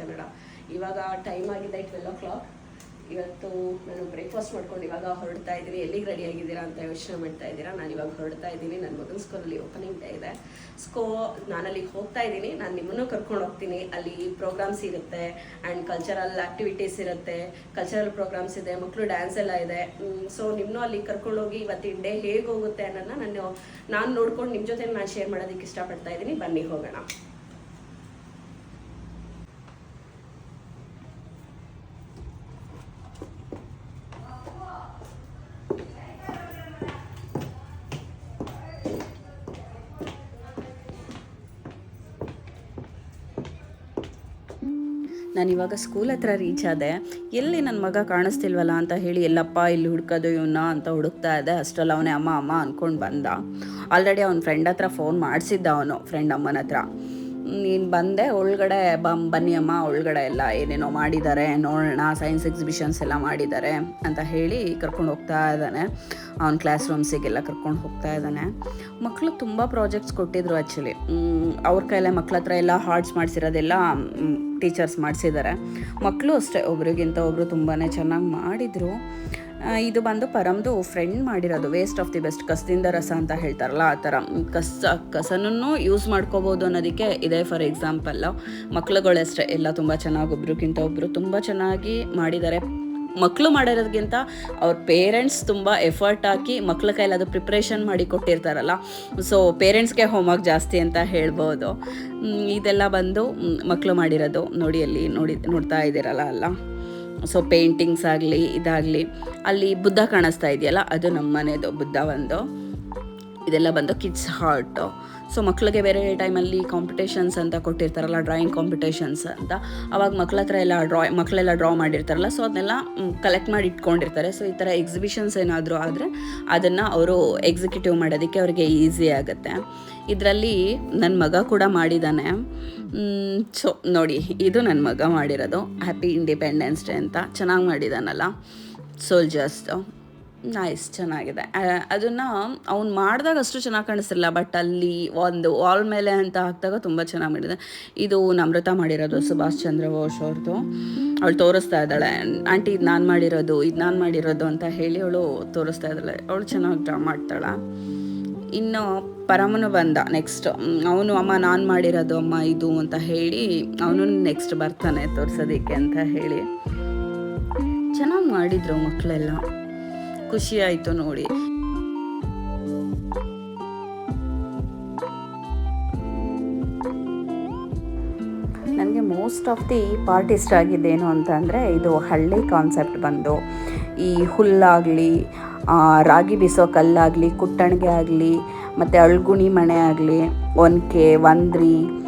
ಕನ್ನಡ. ಇವಾಗ ಟೈಮ್ ಆಗಿದೆ ಟ್ವೆಲ್ ಓ ಕ್ಲಾಕ್ ಇವತ್ತು ನಾನು ಬ್ರೇಕ್ಫಾಸ್ಟ್ ಮಾಡ್ಕೊಂಡು ಇವಾಗ ಹೊರಡ್ತಾ ಇದ್ದೀನಿ. ಎಲ್ಲಿಗೆ ರೆಡಿ ಆಗಿದ್ದೀರಾ ಅಂತ ಯೋಚನೆ ಮಾಡ್ತಾ ಇದ್ದೀರಾ? ನಾನು ಇವಾಗ ಹೊರಡ್ತಾ ಇದ್ದೀನಿ. ನನ್ನ ಮಗನ ಸ್ಕೂಲಲ್ಲಿ ಓಪನಿಂಗ್ ಡೇ ಇದೆ. ಸ್ಕೋ ನಾನು ಅಲ್ಲಿಗೆ ಹೋಗ್ತಾ ಇದ್ದೀನಿ. ನಾನು ನಿಮ್ಮನ್ನು ಕರ್ಕೊಂಡು ಹೋಗ್ತೀನಿ. ಅಲ್ಲಿ ಪ್ರೋಗ್ರಾಮ್ಸ್ ಇರುತ್ತೆ ಆ್ಯಂಡ್ ಕಲ್ಚರಲ್ ಆ್ಯಕ್ಟಿವಿಟೀಸ್ ಇರುತ್ತೆ. ಕಲ್ಚರಲ್ ಪ್ರೋಗ್ರಾಮ್ಸ್ ಇದೆ ಮಕ್ಕಳು ಡ್ಯಾನ್ಸ್ ಎಲ್ಲ ಇದೆ. ಸೊ ನಿಮ್ಮನ್ನು ಅಲ್ಲಿ ಕರ್ಕೊಂಡೋಗಿ ಇವತ್ತಿನ ಡೇ ಹೇಗೆ ಹೋಗುತ್ತೆ ಅನ್ನೋದನ್ನ ನಾನು ನಾನು ನೋಡ್ಕೊಂಡು ನಿಮ್ಮ ಜೊತೆ ನಾನು ಶೇರ್ ಮಾಡೋದಕ್ಕೆ ಇಷ್ಟಪಡ್ತಾ ಇದ್ದೀನಿ. ಬನ್ನಿ ಹೋಗೋಣ. ನಾನು ಇವಾಗ ಸ್ಕೂಲ್ ಹತ್ರ ರೀಚ್ ಆದೆ. ಎಲ್ಲಿ ನನ್ನ ಮಗ ಕಾಣಿಸ್ತಿಲ್ವಲ್ಲ ಅಂತ ಹೇಳಿ, ಎಲ್ಲಪ್ಪ, ಇಲ್ಲಿ ಹುಡ್ಕೋದು ಇವನ್ನ ಅಂತ ಹುಡುಕ್ತಾ ಇದ್ದೆ. ಅಷ್ಟರಲ್ಲಿ ಅವನೇ, ಅಮ್ಮ ಅಮ್ಮ ಅಂದ್ಕೊಂಡು ಬಂದ. ಆಲ್ರೆಡಿ ಅವ್ನ ಫ್ರೆಂಡ್ ಹತ್ರ ಫೋನ್ ಮಾಡಿಸಿದ್ದ ಅವನು ಫ್ರೆಂಡ್ ಅಮ್ಮನ ಹತ್ರ. ನೀನು ಬಂದೆ, ಒಳಗಡೆ ಬಂ, ಬನ್ನಿ ಅಮ್ಮ, ಒಳಗಡೆ ಎಲ್ಲ ಏನೇನೋ ಮಾಡಿದ್ದಾರೆ, ನೋಡೋಣ ಸೈನ್ಸ್ ಎಕ್ಸಿಬಿಷನ್ಸ್ ಎಲ್ಲ ಮಾಡಿದ್ದಾರೆ ಅಂತ ಹೇಳಿ ಕರ್ಕೊಂಡು ಹೋಗ್ತಾ ಇದ್ದಾನೆ. ಅವ್ನ ಕ್ಲಾಸ್ ರೂಮ್ಸಿಗೆಲ್ಲ ಕರ್ಕೊಂಡು ಹೋಗ್ತಾ ಇದ್ದಾನೆ. ಮಕ್ಕಳು ತುಂಬ ಪ್ರಾಜೆಕ್ಟ್ಸ್ ಕೊಟ್ಟಿದ್ರು ಆ್ಯಕ್ಚುಲಿ ಅವ್ರ ಕೈಲೆ ಮಕ್ಳ ಹತ್ರ ಎಲ್ಲ ಹಾರ್ಟ್ಸ್ ಮಾಡಿಸಿರೋದೆಲ್ಲ ಟೀಚರ್ಸ್ ಮಾಡಿಸಿದ್ದಾರೆ. ಮಕ್ಕಳು ಅಷ್ಟೇ, ಒಬ್ರಿಗಿಂತ ಒಬ್ಬರು ತುಂಬಾ ಚೆನ್ನಾಗಿ ಮಾಡಿದರು. ಇದು ಬಂದು ಪರಮ್ದು ಫ್ರೆಂಡ್ ಮಾಡಿರೋದು. ವೇಸ್ಟ್ ಆಫ್ ದಿ ಬೆಸ್ಟ್ ಕಸದಿಂದ ರಸ ಅಂತ ಹೇಳ್ತಾರಲ್ಲ, ಆ ಥರ. ಕಸ ಕಸನೂ ಯೂಸ್ ಮಾಡ್ಕೋಬೋದು ಅನ್ನೋದಕ್ಕೆ ಇದೆ ಫಾರ್ ಎಕ್ಸಾಂಪಲ್ಲು ಮಕ್ಳುಗಳಷ್ಟೇ ಎಲ್ಲ ತುಂಬ ಚೆನ್ನಾಗಿ ಒಬ್ರಿಗಿಂತ ಒಬ್ಬರು ತುಂಬ ಚೆನ್ನಾಗಿ ಮಾಡಿದ್ದಾರೆ ಮಕ್ಕಳು ಮಾಡಿರೋದಕ್ಕಿಂತ ಅವ್ರ ಪೇರೆಂಟ್ಸ್ ತುಂಬ ಎಫರ್ಟ್ ಹಾಕಿ ಮಕ್ಳ ಕೈಲಿ ಅದು ಪ್ರಿಪ್ರೇಷನ್ ಮಾಡಿ ಕೊಟ್ಟಿರ್ತಾರಲ್ಲ. ಸೊ ಪೇರೆಂಟ್ಸ್ಗೆ ಹೋಮ್ವರ್ಕ್ ಜಾಸ್ತಿ ಅಂತ ಹೇಳ್ಬೋದು. ಇದೆಲ್ಲ ಬಂದು ಮಕ್ಕಳು ಮಾಡಿರೋದು. ನೋಡಿ ಅಲ್ಲಿ, ನೋಡಿ, ನೋಡ್ತಾ ಇದ್ದೀರಲ್ಲ ಅಲ್ಲ. ಸೊ ಪೇಂಟಿಂಗ್ಸ್ ಆಗಲಿ, ಇದಾಗಲಿ, ಅಲ್ಲಿ ಬುದ್ಧ ಕಾಣಿಸ್ತಾ ಇದೆಯಲ್ಲ, ಅದು ನಮ್ಮ ಮನೆಯದು ಬುದ್ಧ ಒಂದು. ಇದೆಲ್ಲ ಬಂದು ಕಿಡ್ಸ್ ಹಾರ್ಟು ಸೊ ಮಕ್ಕಳಿಗೆ ಬೇರೆ ಟೈಮಲ್ಲಿ ಕಾಂಪಿಟೇಷನ್ಸ್ ಅಂತ ಕೊಟ್ಟಿರ್ತಾರಲ್ಲ ಡ್ರಾಯಿಂಗ್ ಕಾಂಪಿಟೇಷನ್ಸ್ ಅಂತ. ಅವಾಗ ಮಕ್ಳ ಹತ್ರ ಎಲ್ಲ ಡ್ರಾ ಮಕ್ಕಳೆಲ್ಲ ಡ್ರಾ ಮಾಡಿರ್ತಾರಲ್ಲ. ಸೊ ಅದನ್ನೆಲ್ಲ ಕಲೆಕ್ಟ್ ಮಾಡಿ ಇಟ್ಕೊಂಡಿರ್ತಾರೆ. ಸೊ ಈ ಥರ ಎಕ್ಸಿಬಿಷನ್ಸ್ ಏನಾದರೂ ಆದರೆ ಅದನ್ನು ಅವರು ಎಕ್ಸಿಕ್ಯೂಟಿವ್ ಮಾಡೋದಕ್ಕೆ ಅವರಿಗೆ ಈಸಿ ಆಗುತ್ತೆ. ಇದರಲ್ಲಿ ನನ್ನ ಮಗ ಕೂಡ ಮಾಡಿದ್ದಾನೆ ಸೊ ನೋಡಿ, ಇದು ನನ್ನ ಮಗ ಮಾಡಿರೋದು. ಹ್ಯಾಪಿ ಇಂಡಿಪೆಂಡೆನ್ಸ್ ಡೇ ಅಂತ. ಚೆನ್ನಾಗಿ ಮಾಡಿದಾನಲ್ಲ. ಸೋಲ್ಜರ್ಸ್ದು ನೈಸ್ ಚೆನ್ನಾಗಿದೆ. ಅದನ್ನು ಅವ್ನು ಮಾಡಿದಾಗ ಅಷ್ಟು ಚೆನ್ನಾಗಿ ಕಾಣಿಸ್ತಿಲ್ಲ ಬಟ್ ಅಲ್ಲಿ ಒಂದು ವಾಲ್ ಮೇಲೆ ಅಂತ ಹಾಕಿದಾಗ ತುಂಬ ಚೆನ್ನಾಗಿ ಮಾಡಿದೆ. ಇದು ನಮ್ರತ ಮಾಡಿರೋದು ಸುಭಾಷ್ ಚಂದ್ರ ಬೋಸ್ ಅವ್ರದ್ದು ಅವಳು ತೋರಿಸ್ತಾ ಇದ್ದಾಳೆ. ಆಂಟಿ, ಇದು ನಾನು ಮಾಡಿರೋದು, ಇದು ನಾನು ಮಾಡಿರೋದು ಅಂತ ಹೇಳಿ ಅವಳು ತೋರಿಸ್ತಾ ಇದ್ದಾಳೆ. ಅವಳು ಚೆನ್ನಾಗಿ ಡ್ರಾ ಮಾಡ್ತಾಳೆ. ಇನ್ನು ಪರಮನು ಬಂದ ನೆಕ್ಸ್ಟ್ ಅವನು, ಅಮ್ಮ, ನಾನು ಮಾಡಿರೋದು, ಅಮ್ಮ, ಇದು ಅಂತ ಹೇಳಿ ಅವನು ನೆಕ್ಸ್ಟ್ ಬರ್ತಾನೆ ತೋರಿಸೋದಿಕ್ಕೆ ಅಂತ ಹೇಳಿ. ಚೆನ್ನಾಗಿ ಮಾಡಿದ್ರು ಮಕ್ಕಳೆಲ್ಲ ಖುಷಿ ನೋಡಿ. ನನಗೆ ಮೋಸ್ಟ್ ಆಫ್ ದಿ ಪಾರ್ಟ್ ಇಷ್ಟ ಆಗಿದ್ದೇನು ಅಂತಂದರೆ ಇದು ಹಳ್ಳಿ ಕಾನ್ಸೆಪ್ಟ್ ಬಂದು. ಈ ಹುಲ್ಲಾಗಲಿ ರಾಗಿ ಬೀಸೋ ಕಲ್ಲಾಗಲಿ ಕುಟ್ಟಣಿಗೆ ಆಗಲಿ ಮತ್ತು ಅಳ್ಗುಣಿ ಮಣೆ ಆಗಲಿ ಒನಕೆ ಒಂದ್ರಿ ಆ,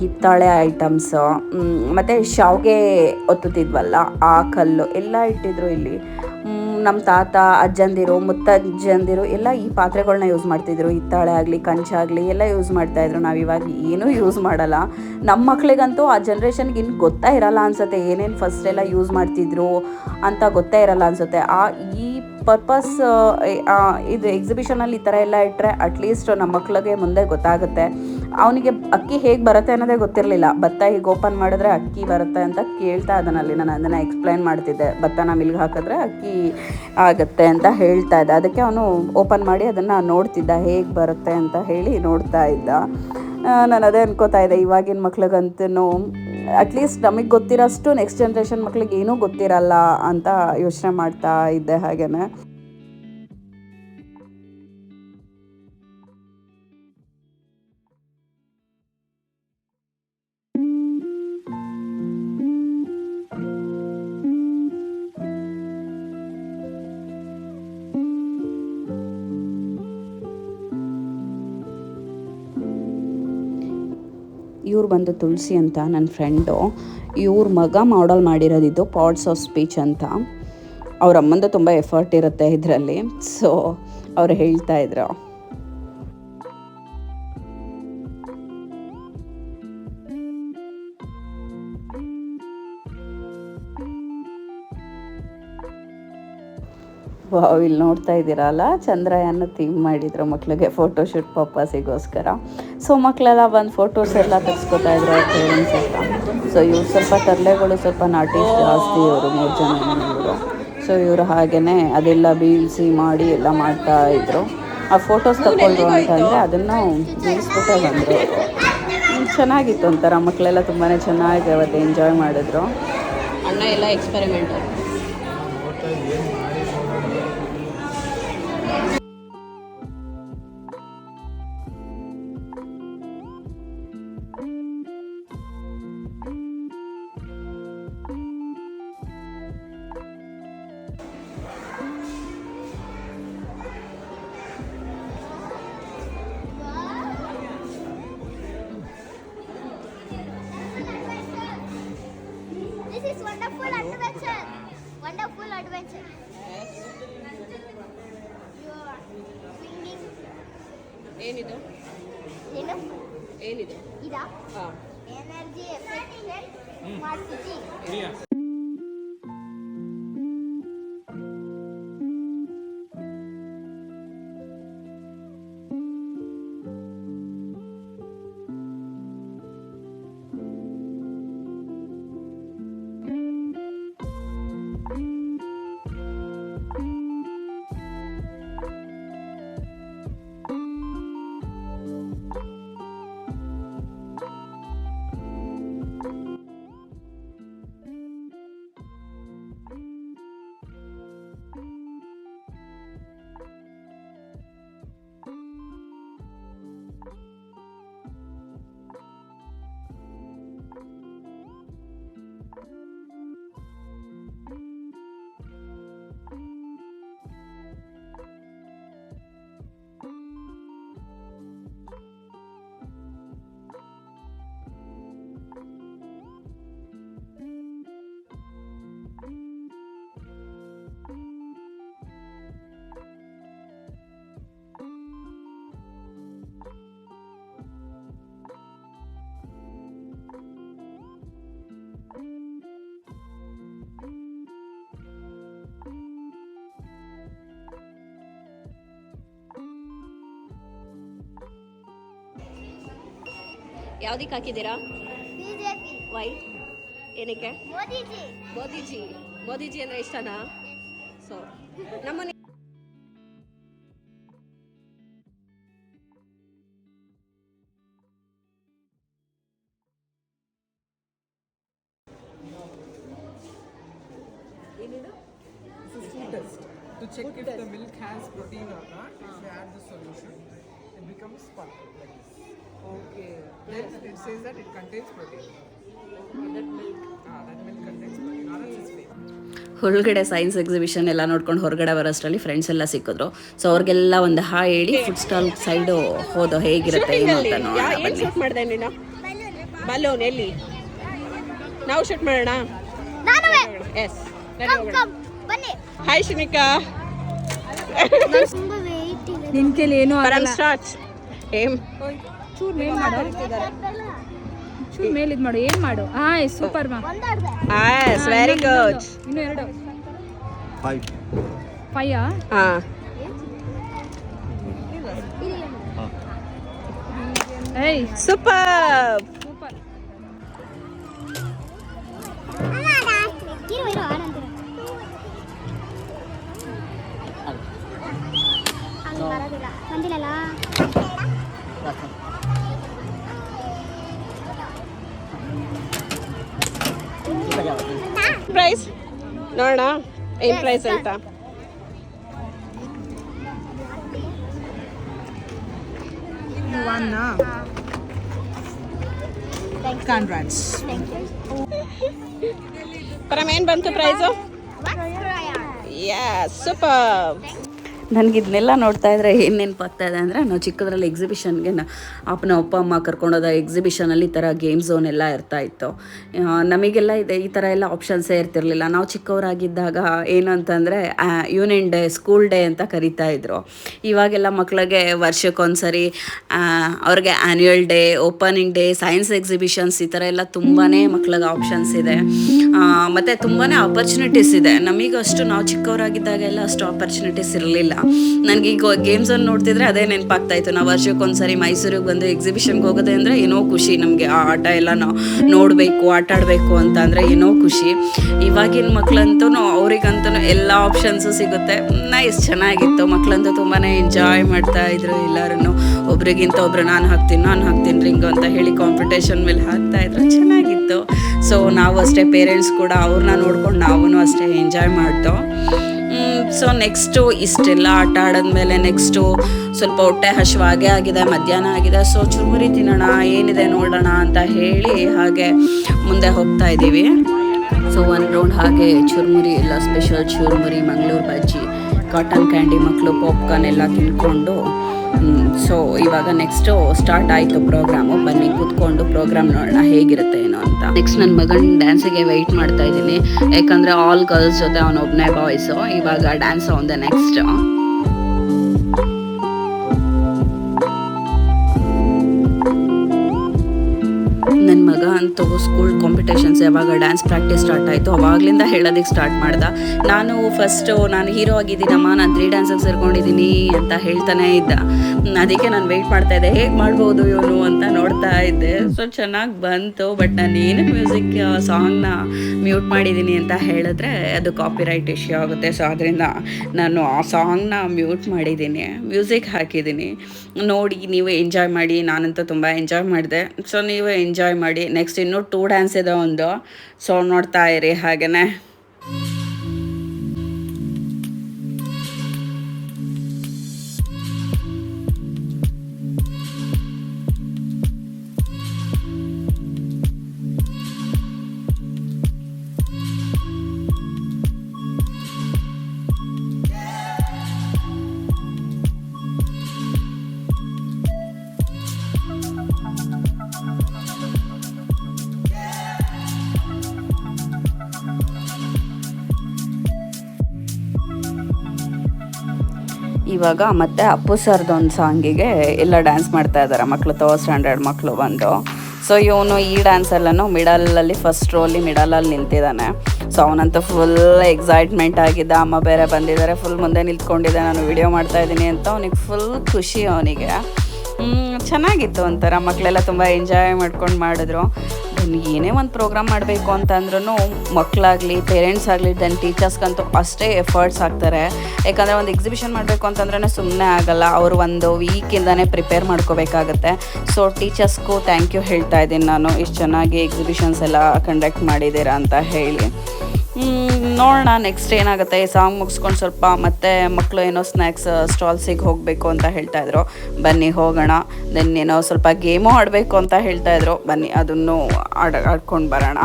ಹಿತ್ತಾಳೆ ಐಟಮ್ಸು ಮತ್ತು ಶಾವಿಗೆ ಒತ್ತುತ್ತಿದ್ವಲ್ಲ, ಆ ಕಲ್ಲು ಎಲ್ಲ ಇಟ್ಟಿದ್ರು ಇಲ್ಲಿ. ನಮ್ಮ ತಾತ, ಅಜ್ಜಂದಿರು, ಮುತ್ತಜ್ಜಂದಿರು ಎಲ್ಲ ಈ ಪಾತ್ರೆಗಳನ್ನ ಯೂಸ್ ಮಾಡ್ತಿದ್ರು. ಹಿತ್ತಾಳೆ ಆಗಲಿ ಕಂಚಾಗಲಿ ಎಲ್ಲ ಯೂಸ್ ಮಾಡ್ತಾಯಿದ್ರು ನಾವು ಇವಾಗ ಏನೂ ಯೂಸ್ ಮಾಡಲ್ಲ. ನಮ್ಮ ಮಕ್ಳಿಗಂತೂ ಆ ಜನ್ರೇಷನ್ಗೆ ಇನ್ನು ಗೊತ್ತೇ ಇರಲ್ಲ ಅನ್ಸುತ್ತೆ. ಏನೇನು ಫಸ್ಟ್ ಎಲ್ಲ ಯೂಸ್ ಮಾಡ್ತಿದ್ರು ಅಂತ ಗೊತ್ತೇ ಇರಲ್ಲ ಅನ್ಸುತ್ತೆ. ಆ ಈ ಪರ್ಪಸ್ ಇದು ಎಕ್ಸಿಬಿಷನಲ್ಲಿ ಈ ಥರ ಎಲ್ಲ ಇಟ್ಟರೆ ಅಟ್ಲೀಸ್ಟ್ ನಮ್ಮ ಮಕ್ಳಿಗೆ ಮುಂದೆ ಗೊತ್ತಾಗುತ್ತೆ. ಅವನಿಗೆ ಅಕ್ಕಿ ಹೇಗೆ ಬರುತ್ತೆ ಅನ್ನೋದೇ ಗೊತ್ತಿರಲಿಲ್ಲ. ಭತ್ತ ಹೀಗೆ ಓಪನ್ ಮಾಡಿದ್ರೆ ಅಕ್ಕಿ ಬರುತ್ತೆ ಅಂತ ಕೇಳ್ತಾ ಅದನಲ್ಲಿ ನಾನು ಅದನ್ನು ಎಕ್ಸ್ಪ್ಲೈನ್ ಮಾಡ್ತಿದ್ದೆ. ಭತ್ತನ ಮಿಲ್ಗೆ ಹಾಕಿದ್ರೆ ಅಕ್ಕಿ ಆಗುತ್ತೆ ಅಂತ ಹೇಳ್ತಾ ಇದ್ದ. ಅದಕ್ಕೆ ಅವನು ಓಪನ್ ಮಾಡಿ ಅದನ್ನು ನೋಡ್ತಿದ್ದ. ಹೇಗೆ ಬರುತ್ತೆ ಅಂತ ಹೇಳಿ ನೋಡ್ತಾ ಇದ್ದ. ನಾನು ಅದೇ ಅನ್ಕೋತಾ ಇದ್ದೆ. ಇವಾಗಿನ ಮಕ್ಳಿಗಂತೂ ಅಟ್ಲೀಸ್ಟ್ ನಮಗೆ ಗೊತ್ತಿರೋಷ್ಟು ನೆಕ್ಸ್ಟ್ ಜನ್ರೇಷನ್ ಮಕ್ಳಿಗೆ ಏನೂ ಗೊತ್ತಿರಲ್ಲ ಅಂತ ಯೋಚನೆ ಮಾಡ್ತಾ ಇದ್ದೆ ಹಾಗೇನೆ. ಬಂದು ತುಳಸಿ ಅಂತ ನನ್ನ ಫ್ರೆಂಡು, ಇವ್ರ ಮಗ ಮಾಡಲ್ ಮಾಡಿರೋದಿದ್ದು ಪಾಟ್ಸ್ ಆಫ್ ಸ್ಪೀಚ್ ಅಂತ. ಅವ್ರ ಅಮ್ಮಂದು ತುಂಬ ಎಫರ್ಟ್ ಇರುತ್ತೆ ಇದರಲ್ಲಿ. ಸೊ ಅವ್ರು ಹೇಳ್ತಾ ಇದ್ರು. ವಾವ್ ಇಲ್ಲಿ ನೋಡ್ತಾ ಇದ್ದೀರಲ್ಲ? ಚಂದ್ರಯಾನ ಥೀಮ್ ಮಾಡಿದ್ರು ಮಕ್ಕಳಿಗೆ ಫೋಟೋಶೂಟ್ ಪರ್ಪಸಿಗೋಸ್ಕರ ಸೊ ಮಕ್ಕಳೆಲ್ಲ ಬಂದು ಫೋಟೋಸ್ ಎಲ್ಲ ತೆಗೆಸ್ಕೊತಾ ಇದ್ರು ಅವ್ರ ಪೇರೆಂಟ್ಸ್ ಹತ್ರ. ಸೊ ಇವ್ರು ಸ್ವಲ್ಪ ತರಲೆಗಳು ಸ್ವಲ್ಪ ನಾಟಿ ಜಾಸ್ತಿ ಇವರು ಮೂರು ಜನ ಇವರು. ಸೊ ಇವರು ಹಾಗೇ ಅದೆಲ್ಲ ಬೀಳಿಸಿ ಮಾಡಿ ಎಲ್ಲ ಮಾಡ್ತಾ ಇದ್ರು. ಆ ಫೋಟೋಸ್ ತಗೊಂಡ್ರು ಅಂತಂದರೆ ಅದನ್ನು ಬೀಳಿಸ್ಬಿಟ್ಟೆ ಬಂದರು ಚೆನ್ನಾಗಿತ್ತು ಒಂಥರ. ಮಕ್ಕಳೆಲ್ಲ ತುಂಬಾ ಚೆನ್ನಾಗಿ ಅವತ್ತು ಎಂಜಾಯ್ ಮಾಡಿದ್ರು. ಅಣ್ಣ ಎಲ್ಲ ಎಕ್ಸ್ಪೆರಿಮೆಂಟ್ ಏನಿದು? ಇದಾ? ಹಾಂ. ಎನರ್ಜಿ ಎಫೆಕ್ಟ್ ಮಾಡ್ತಿದ್ದಿ. ಯಾವ್ದಕ್ಕೆ ಹಾಕಿದ್ದೀರಾ ಬಿಜೆಪಿ ವೈ ಏನಕ್ಕೆ ಮೋದಿಜಿ ಮೋದಿಜಿ ಮೋದಿಜಿ ಅಂದರೆ ಇಷ್ಟನಾ ಸೊ ನಮ್ಮನೆ food test to check if the milk has protein or not. If you add the solution, it becomes pulp like this. Okay. Then it says that it contains protein. that milk. Ah, that milk contains protein. Or else it's fake. ಒಳಗಡೆ science exhibition ಎಲ್ಲ ನೋಡ್ಕೊಂಡು ಹೊರಗಡೆ ಬರೋಷ್ಟರಲ್ಲಿ friends ಎಲ್ಲ ಸಿಕ್ಕಿದ್ರು. So ಅವ್ರಿಗೆಲ್ಲ ಒಂದು ಹಾ ಹೇಳಿ ಫುಡ್ ಸ್ಟಾಲ್ ಸೈಡು ಹೋದೋ ಹೇಗಿರುತ್ತೆ ಏನು ಅಂತ ನೋಡೋಣ ಏನು ಬನ್ನಿ. ಶೂಟ್ ಮಾಡಿದೆ ನೀನು? ಬಲೂನ್ ಎಲ್ಲಿ? ನಾವು ಶೂಟ್ ಮಾಡೋಣ? ನಾನುವೆ. ಎಸ್ ಕಮ್ ಕಮ್ ಬನ್ನಿ. ಹಾಯ್ ಶಿನಿಕಾ ತುಂಬಾ ವೆಯ್ಟ್ ಇದೆ ನಿನ್ ಕೈಲಿ ಏನೂ ಪರಮ್ ಸ್ಟಾರ್ಟ್ ಏಮ್ ಚೂರ್ ಮೇಲ್ ಮಾಡು. ಚೂರ್ ಮೇಲ್ ಇದ್ ಮಾಡು. ಏನ್ ಮಾಡು? ಹಾಯ್ ಸೂಪರ್ ಮಾ. ಆಯ್ ಆಸ್ ವೆರಿ ಗುಡ್ ಇನ್ನು ಎರಡು. ಫೈಯಾ ಹಾಂ. ಏಯ್. ಸೂಪರ್. ಸೂಪರ್. ಇರು ಇರು ಆನಂದ್ ಹಂಗೆ ಬರೋದಿಲ್ಲ. ಬಂದಿಲ್ಲಲ್ಲ? ಪ್ರೈಸ್ ನೋಡೋಣ ಏನು ಪ್ರೈಸ್ ಅಂತ Conrads. ಪರಮ್ ಏನು ಬಂತು ಪ್ರೈಸು ಯಾ ಸೂಪರ್ ನನಗೆ ಇದನ್ನೆಲ್ಲ ನೋಡ್ತಾ ಇದ್ರೆ ಏನು ನೆನಪಾಗ್ತಾ ಇದೆ ಅಂದರೆ ನಾವು ಚಿಕ್ಕದ್ರಲ್ಲಿ ಎಕ್ಸಿಬಿಷನ್ಗೆ ಅಪ್ಪನ ಅಪ್ಪ, ಅಮ್ಮ ಕರ್ಕೊಂಡೋದ ಎಕ್ಸಿಬಿಷನಲ್ಲಿ ಈ ಥರ ಗೇಮ್ ಝೋನ್ ಎಲ್ಲ ಇರ್ತಾ ಇತ್ತು. ನಮಗೆಲ್ಲ ಇದೆ, ಈ ಥರ ಎಲ್ಲ ಆಪ್ಷನ್ಸೇ ಇರ್ತಿರ್ಲಿಲ್ಲ. ನಾವು ಚಿಕ್ಕವರಾಗಿದ್ದಾಗ ಏನು ಅಂತಂದರೆ ಯೂನಿಯನ್ ಡೇ ಸ್ಕೂಲ್ ಡೇ ಅಂತ ಕರಿತಾ ಇದ್ರು. ಇವಾಗೆಲ್ಲ ಮಕ್ಕಳಿಗೆ ವರ್ಷಕ್ಕೊಂದ್ಸರಿ ಅವ್ರಿಗೆ annual day opening day science exhibitions ಈ ಥರ ಎಲ್ಲ ತುಂಬಾ ಮಕ್ಳಿಗೆ ಆಪ್ಷನ್ಸ್ ಇದೆ. ಮತ್ತು ಮತ್ತೆ ತುಂಬಾ ಆಪರ್ಚುನಿಟೀಸ್ ಇದೆ. ನಮಗಷ್ಟು ನಾವು ಚಿಕ್ಕವರಾಗಿದ್ದಾಗೆಲ್ಲ ಅಷ್ಟು ಆಪರ್ಚುನಿಟೀಸ್ ಇರಲಿಲ್ಲ. ನನಗೆ ಈಗ ಗೇಮ್ಸನ್ನು ನೋಡ್ತಿದ್ರೆ ಅದೇ ನೆನಪಾಗ್ತಾ ಇತ್ತು. ನಾವು ವರ್ಷಕ್ಕೊಂದ್ಸರಿ ಮೈಸೂರಿಗೆ ಬಂದು ಎಕ್ಸಿಬಿಷನ್ಗೆ ಹೋಗೋದೇ ಅಂದರೆ ಏನೋ ಖುಷಿ ನಮಗೆ. ಆ ಆಟ ಎಲ್ಲ ನಾವು ನೋಡಬೇಕು ಆಟ ಆಡಬೇಕು ಅಂತ ಅಂದರೆ ಏನೋ ಖುಷಿ. ಇವಾಗಿನ ಮಕ್ಕಳಂತೂ ಅವ್ರಿಗಂತೂ ಎಲ್ಲ ಆಪ್ಷನ್ಸು ಸಿಗುತ್ತೆ. ನೈಸ್ ಚೆನ್ನಾಗಿತ್ತು. ಮಕ್ಕಳಂತೂ ತುಂಬಾ ಎಂಜಾಯ್ ಮಾಡ್ತಾ ಇದ್ರು ಎಲ್ಲರೂ ಒಬ್ರಿಗಿಂತ ಒಬ್ರು ನಾನು ಹಾಕ್ತೀನಿ ನಾನು ಹಾಕ್ತೀನಿ ರಿಂಗು ಅಂತ ಹೇಳಿ ಕಾಂಪಿಟೇಷನ್ ಮೇಲೆ ಹಾಕ್ತಾ ಇದ್ರು. ಚೆನ್ನಾಗಿತ್ತು. ಸೊ ನಾವು ಅಷ್ಟೇ ಪೇರೆಂಟ್ಸ್ ಕೂಡ ಅವ್ರನ್ನ ನೋಡ್ಕೊಂಡು ನಾವೂ ಅಷ್ಟೇ ಎಂಜಾಯ್ ಮಾಡ್ತೋ ಸೊ ನೆಕ್ಸ್ಟು ಇಷ್ಟೆಲ್ಲ ಆಟ ಆಡಿದ್ಮೇಲೆ ನೆಕ್ಸ್ಟು ಸ್ವಲ್ಪ ಹೊಟ್ಟೆ ಹಶುವಾಗೆ ಆಗಿದೆ, ಮಧ್ಯಾಹ್ನ ಆಗಿದೆ. ಸೊ ಚುರುಮುರಿ ತಿನ್ನೋಣ, ಏನಿದೆ ನೋಡೋಣ ಅಂತ ಹೇಳಿ ಹಾಗೆ ಮುಂದೆ ಹೋಗ್ತಾ ಇದ್ದೀವಿ. ಸೊ ಒನ್ ರೌಂಡ್ ಹಾಗೆ ಚುರುಮುರಿ, ಎಲ್ಲ ಸ್ಪೆಷಲ್ ಚುರುಮುರಿ, ಮಂಗಳೂರು ಬಜ್ಜಿ ಕಾಟನ್ ಕ್ಯಾಂಡಿ ಮಕ್ಕಳು ಪಾಪ್ಕಾರ್ನ್ ಎಲ್ಲ ತಿನ್ಕೊಂಡು ಸೊ ಇವಾಗ ನೆಕ್ಸ್ಟು ಸ್ಟಾರ್ಟ್ ಆಯಿತು ಪ್ರೋಗ್ರಾಮು ಬನ್ನಿ, ಕೂತ್ಕೊಂಡು ಪ್ರೋಗ್ರಾಮ್ ನೋಡೋಣ, ಹೇಗಿರುತ್ತೆ ಏನೋ ಅಂತ. ನೆಕ್ಸ್ಟ್ ನನ್ನ ಮಗನ ಡ್ಯಾನ್ಸಿಗೆ ವೆಯ್ಟ್ ಮಾಡ್ತಾ ಇದ್ದೀನಿ. ಯಾಕಂದ್ರೆ ಆಲ್ ಗರ್ಲ್ಸ್ ಜೊತೆ ಅವನೊಬ್ಬನೇ ಬಾಯ್ಸು ಇವಾಗ ಡ್ಯಾನ್ಸ್ ಅವನದೆ ನೆಕ್ಸ್ಟ್ ಅಂತೂ ಸ್ಕೂಲ್ ಕಾಂಪಿಟೇಷನ್ಸ್ ಯಾವಾಗ ಡ್ಯಾನ್ಸ್ ಪ್ರಾಕ್ಟೀಸ್ ಸ್ಟಾರ್ಟ್ ಆಯಿತು ಅವಾಗಲಿಂದ ಹೇಳೋದಕ್ಕೆ ಸ್ಟಾರ್ಟ್ ಮಾಡ್ದ. ನಾನು ಫಸ್ಟು ನಾನು ಹೀರೋ ಆಗಿದ್ದೀನಮ್ಮ, ನಾನು ತ್ರೀ ಡ್ಯಾನ್ಸಸ್ ಸೇರ್ಕೊಂಡಿದ್ದೀನಿ ಅಂತ ಹೇಳ್ತಾನೆ ಇದ್ದ. ಅದಕ್ಕೆ ನಾನು ವೆಯ್ಟ್ ಮಾಡ್ತಾ ಇದ್ದೆ. ಹೇಗೆ ಮಾಡ್ಬೋದು ಇವನು ಅಂತ ನೋಡ್ತಾ ಇದ್ದೆ. ಸೊ ಚೆನ್ನಾಗಿ ಬಂತು ಬಟ್ ನಾನು ಏನು ಮ್ಯೂಸಿಕ್ ಸಾಂಗ್ನ ಮ್ಯೂಟ್ ಮಾಡಿದ್ದೀನಿ ಅಂತ ಹೇಳಿದ್ರೆ ಅದು ಕಾಪಿರೈಟ್ ಇಶ್ಯೂ ಆಗುತ್ತೆ. ಸೊ ಅದರಿಂದ ನಾನು ಆ ಸಾಂಗ್ನ ಮ್ಯೂಟ್ ಮಾಡಿದ್ದೀನಿ ಮ್ಯೂಸಿಕ್ ಹಾಕಿದ್ದೀನಿ. ನೋಡಿ, ನೀವು ಎಂಜಾಯ್ ಮಾಡಿ, ನಾನಂತೂ ತುಂಬ ಎಂಜಾಯ್ ಮಾಡಿದೆ. ಸೊ ನೀವು ಎಂಜಾಯ್ ಮಾಡಿ ನೆಕ್ಸ್ಟ್ ಇನ್ನೂ ಟೂ ಡ್ಯಾನ್ಸ್ ಇದೆ ಒಂದು. ಸೊ ನೋಡ್ತಾ ಇರಿ ಹಾಗೆಯೇ ಇವಾಗ ಮತ್ತೆ ಅಪ್ಪು ಸರ್ದು ಒಂದು ಸಾಂಗಿಗೆ ಎಲ್ಲ ಡ್ಯಾನ್ಸ್ ಮಾಡ್ತಾ ಇದ್ದಾರೆ ಮಕ್ಕಳು ತರ್ಡ್ ಸ್ಟ್ಯಾಂಡರ್ಡ್ ಮಕ್ಕಳು ಬಂದು. ಸೊ ಇವನು ಈ ಡ್ಯಾನ್ಸಲ್ಲೂ ಮಿಡಲಲ್ಲಿ ಫಸ್ಟ್ ರೋಲಿ ಮಿಡಲಲ್ಲಿ ನಿಂತಿದ್ದಾನೆ. ಸೊ ಅವನಂತೂ ಫುಲ್ ಎಕ್ಸೈಟ್ಮೆಂಟ್ ಆಗಿದ್ದ ಅಮ್ಮ ಬೇರೆ ಬಂದಿದ್ದಾರೆ. ಫುಲ್ ಮುಂದೆ ನಿಂತ್ಕೊಂಡಿದ್ದೆ ನಾನು ವಿಡಿಯೋ ಮಾಡ್ತಾ ಇದ್ದೀನಿ ಅಂತ ಅವನಿಗೆ ಫುಲ್ ಖುಷಿ ಅವನಿಗೆ. ಚೆನ್ನಾಗಿತ್ತು ಒಂಥರ. ಮಕ್ಕಳೆಲ್ಲ ತುಂಬ ಎಂಜಾಯ್ ಮಾಡ್ಕೊಂಡು ಮಾಡಿದ್ರು. ಏನೇ ಒಂದು ಪ್ರೋಗ್ರಾಮ್ ಮಾಡಬೇಕು ಅಂತಂದ್ರೂ ಮಕ್ಕಳಾಗಲಿ ಪೇರೆಂಟ್ಸ್ ಆಗಲಿ ದೆನ್ ಟೀಚರ್ಸ್ಗಂತೂ ಅಷ್ಟೇ ಎಫರ್ಟ್ಸ್ ಹಾಕ್ತಾರೆ ಯಾಕಂದರೆ ಒಂದು ಎಕ್ಸಿಬಿಷನ್ ಮಾಡಬೇಕು ಅಂತಂದ್ರೆ ಸುಮ್ಮನೆ ಆಗಲ್ಲ. ಅವರು ಒಂದು ವೀಕಿಂದನೇ ಪ್ರಿಪೇರ್ ಮಾಡ್ಕೋಬೇಕಾಗತ್ತೆ. ಸೊ ಟೀಚರ್ಸ್ಗೂ ಥ್ಯಾಂಕ್ ಯು ಹೇಳ್ತಾ ಇದ್ದೀನಿ ನಾನು. ಇಷ್ಟು ಚೆನ್ನಾಗಿ ಎಕ್ಸಿಬಿಷನ್ಸ್ ಎಲ್ಲ ಕಂಡಕ್ಟ್ ಮಾಡಿದ್ದೀರಾ ಅಂತ ಹೇಳಿ. ನೋಡೋಣ ನೆಕ್ಸ್ಟ್ ಏನಾಗುತ್ತೆ? ಈ ಸಾಂಗ್ ಮುಗಿಸ್ಕೊಂಡು ಸ್ವಲ್ಪ ಮತ್ತೆ ಮಕ್ಕಳು ಏನೋ ಸ್ನ್ಯಾಕ್ಸ್ ಸ್ಟಾಲ್ಸಿಗೆ ಹೋಗಬೇಕು ಅಂತ ಹೇಳ್ತಾ ಇದ್ರು. ಬನ್ನಿ, ಹೋಗೋಣ. ದೆನ್ ಏನೋ ಸ್ವಲ್ಪ ಗೇಮು ಆಡಬೇಕು ಅಂತ ಹೇಳ್ತಾ ಇದ್ರು. ಬನ್ನಿ, ಅದನ್ನು ಆಡ, ಆಡ್ಕೊಂಡು ಬರೋಣ.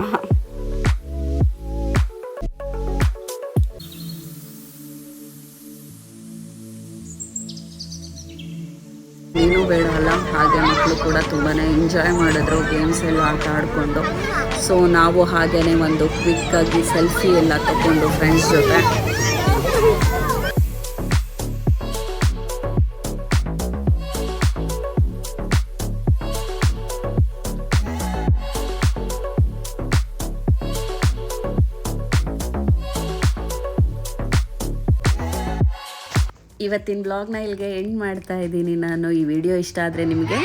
ಕೂಡ ತುಂಬಾ ಎಂಜಾಯ್ ಮಾಡಿದ್ರು ಗೇಮ್ಸ್ ಎಲ್ಲ ಆಟ ಆಡಿಕೊಂಡು. ಸೊ ನಾವು ಹಾಗೇ ಒಂದು ಕ್ವಿಕ್ಕಾಗಿ ಸೆಲ್ಫಿ ಎಲ್ಲ ತಗೊಂಡು ಫ್ರೆಂಡ್ಸ್ ಜೊತೆ. ಇವತ್ತಿನ ಬ್ಲಾಗ್ನ ಇಲ್ಲಿಗೆ ಎಂಡ್ ಮಾಡ್ತಾ ಇದ್ದೀನಿ ನಾನು. ಈ ವಿಡಿಯೋ ಇಷ್ಟ ಆದರೆ ನಿಮಗೆ?